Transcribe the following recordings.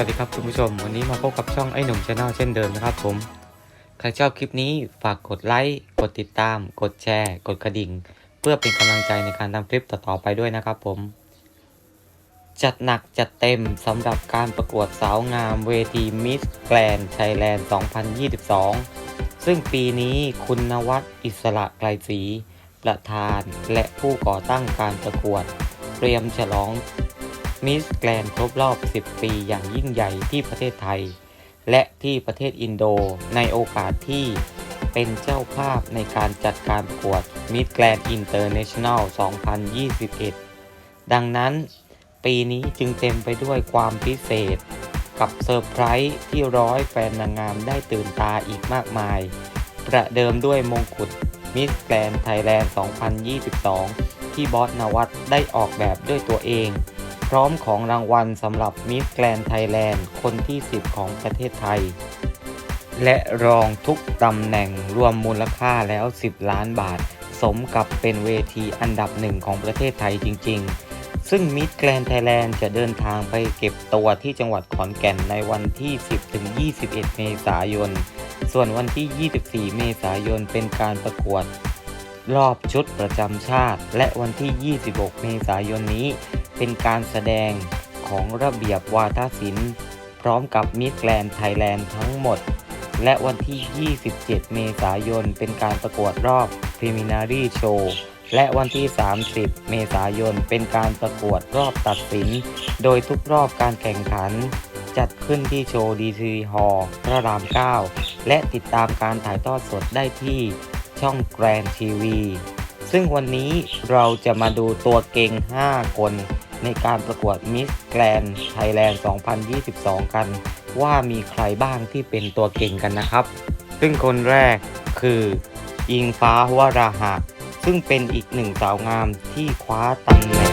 วัสดีครับคุณผู้ชม วันนี้มาพบกับช่องไอ้หนุ่มชาแนลเช่นเดิมนะครับผม ใครชอบคลิปนี้ฝากกดไลค์ กดติดตาม กดแชร์ กดกระดิ่ง เพื่อเป็นกำลังใจในการทำคลิปต่อๆไปด้วยนะครับผม จัดหนักจัดเต็มสำหรับการประกวดสาวงามเวทีมิสแกรนไทยแลนด์ 2022 ซึ่งปีนี้คุณนวัดอิสระไกลศรีประธานและผู้ก่อตั้งการประกวด เตรียมฉลอง มิสแกรนครบรอบ 10 ปีอย่างยิ่งใหญ่ที่ประเทศไทย และที่ประเทศอินโดในโอกาสที่เป็นเจ้าภาพในการจัดการประกวดมิสแกรนอินเตอร์เนชั่นแนล 2021 ดังนั้น ปีนี้จึงเต็มไปด้วยความพิเศษ กับเซอร์ไพรส์ที่ร้อยแฟนนางงามได้ตื่นตาอีกมากมาย ประเดิมด้วยมงกุฎมิสแกรนไทยแลนด์ 2022 ที่บอสนวัตได้ออกแบบด้วยตัวเอง พร้อมของรางวัลสำหรับมิสแกรนไทยแลนด์คนที่ 10 ของประเทศไทย และรองทุกตำแหน่งรวมมูลค่าแล้ว 10 ล้านบาท สมกับเป็นเวทีอันดับหนึ่งของประเทศไทยจริง ๆ ซึ่งมิสแกรนไทยแลนด์จะเดินทางไปเก็บตัวที่จังหวัดขอนแก่นในวันที่ 10-21 เมษายน ส่วนวันที่ 24 เมษายนเป็นการประกวดรอบชุดประจำชาติ และวันที่ 26 เมษายนนี้ เป็นการแสดงของระเบียบวาทศิลป์ พร้อมกับมิสแกรนไทยแลนด์ทั้งหมด และวันที่ 27 เมษายน เป็นการประกวดรอบ Preliminary Show และวันที่ 30 เมษายน เป็นการประกวดรอบตัดสิน โดยทุกรอบการแข่งขัน จัดขึ้นที่โชว์ดีซีฮอลพระราม 9 และติดตามการถ่ายทอดสดได้ที่ช่องแกรนทีวี ซึ่งวันนี้เราจะมาดูตัวเก่ง 5 คน ในการประกวดมิสแกรนไทยแลนด์ 2022 กัน ว่ามีใครบ้างที่เป็นตัวเก่งกันนะครับ ซึ่งคนแรกคืออิงฟ้าวราหะ ซึ่งเป็นอีกหนึ่งสาวงามที่คว้าตำแหน่ง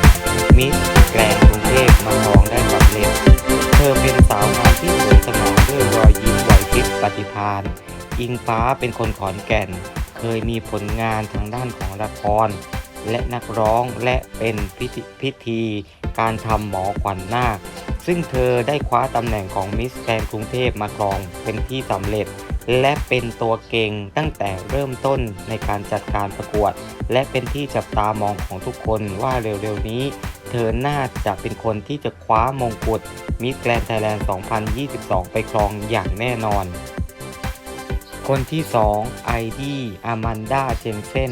มิสแกรนกรุงเทพมาครองได้สำเร็จ เธอเป็นสาวงามที่สวยสง่าด้วยรอยยิ้มไหวพริบปฏิภาณอิงฟ้าเป็นคนขอนแก่น เคยมีผลงานทางด้านของละคร และนักร้องและเป็นพิธีพิธี การทำหมอขวัญนาค ซึ่งเธอได้คว้าตำแหน่งของมิสแกรนกรุงเทพมาครองเป็นที่สำเร็จ และเป็นตัวเก่งตั้งแต่เริ่มต้นในการจัดการประกวด และเป็นที่จับตามองของทุกคนว่าเร็วๆนี้ เธอน่าจะเป็นคนที่จะคว้ามงกุฎมิสแกรนไทยแลนด์ 2022 ไปครองอย่างแน่นอน คนที่ 2 ไอดีอามันดาเจนเซน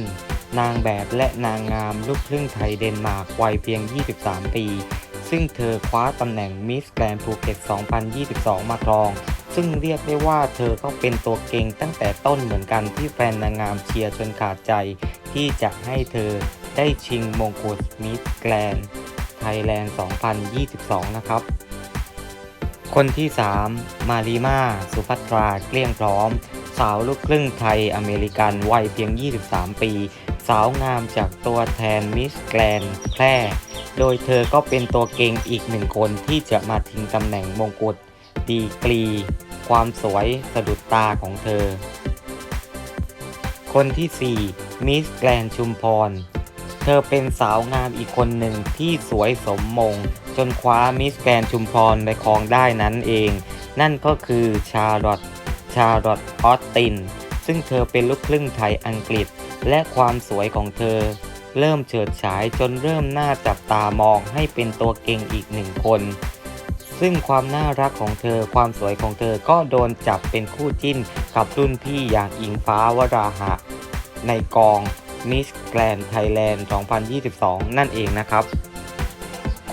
นางแบบและนางงามลูกครึ่งไทยเดนมาร์กวัยเพียง 23 ปี ซึ่งเธอคว้าตำแหน่งมิสแกรนภูเก็ต 2022 มาครอง ซึ่งเรียกได้ว่าเธอก็เป็นตัวเก่งตั้งแต่ต้นเหมือนกันที่แฟนนางงามเชียร์จนขาดใจ ที่จะให้เธอได้ชิงมงกุฎมิสแกรนไทยแลนด์ 2022 นะครับ คนที่ 3 มารีมาสุภัทรา เกลี้ยงพร้อม สาวลูกครึ่งไทยอเมริกันวัยเพียง 23 ปี สาวงามจากตัวแทนมิสแกรนแพร่ โดยเธอก็เป็นตัวเก่งอีกหนึ่งคนที่จะมาทิ้งตำแหน่งมงกุฎดีกรี ความสวยสะดุดตาของเธอ คนที่ 4 มิสแกรนชุมพร เธอเป็นสาวงามอีกคนหนึ่งที่สวยสมมง จนคว้ามิสแกรนชุมพรไปครองได้นั้นเอง นั่นก็คือชาร์ลอต ชาร์ลอตออสติน ซึ่งเธอเป็นลูกครึ่งไทยอังกฤษ และความสวยของเธอ เริ่มเฉิดฉายจนเริ่มน่าจับตามองให้เป็นตัวเก่งอีกหนึ่งคน ซึ่งความน่ารักของเธอความสวยของเธอก็โดนจับเป็นคู่จิ้นกับรุ่นพี่อย่างอิงฟ้าวราหะ ในกองมิสแกรนไทยแลนด์ 2022 นั่นเองนะครับ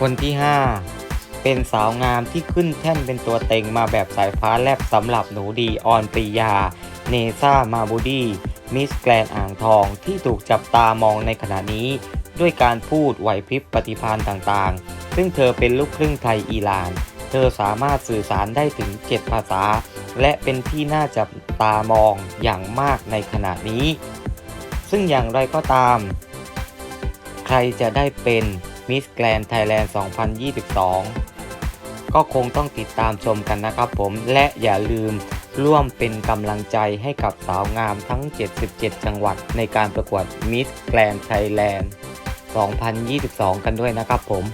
คนที่ 5 เป็นสาวงามที่ขึ้นแท่นเป็นตัวเต็งมาแบบสายฟ้าแลบสำหรับหนูดีออนปรียา เนซ่ามาบูดีมิสแกรนอ่างทองที่ถูกจับตามองในขณะนี้ ด้วยการพูดไหวพริบปฏิภาณต่างๆ ซึ่งเธอเป็นลูกครึ่งไทยอิหร่าน เธอสามารถสื่อสารได้ถึง 7 ภาษา และเป็นที่น่าจับตามองอย่างมากในขณะนี้ ซึ่งอย่างไรก็ตาม ใครจะได้เป็นมิสแกรนไทยแลนด์ 2022 ก็คงต้องติดตามชมกันนะครับผมและอย่าลืมร่วมเป็นกำลังใจให้กับสาวงามทั้ง 77 จังหวัดในการประกวดมิสแกรนไทยแลนด์2022 กันด้วยนะครับผม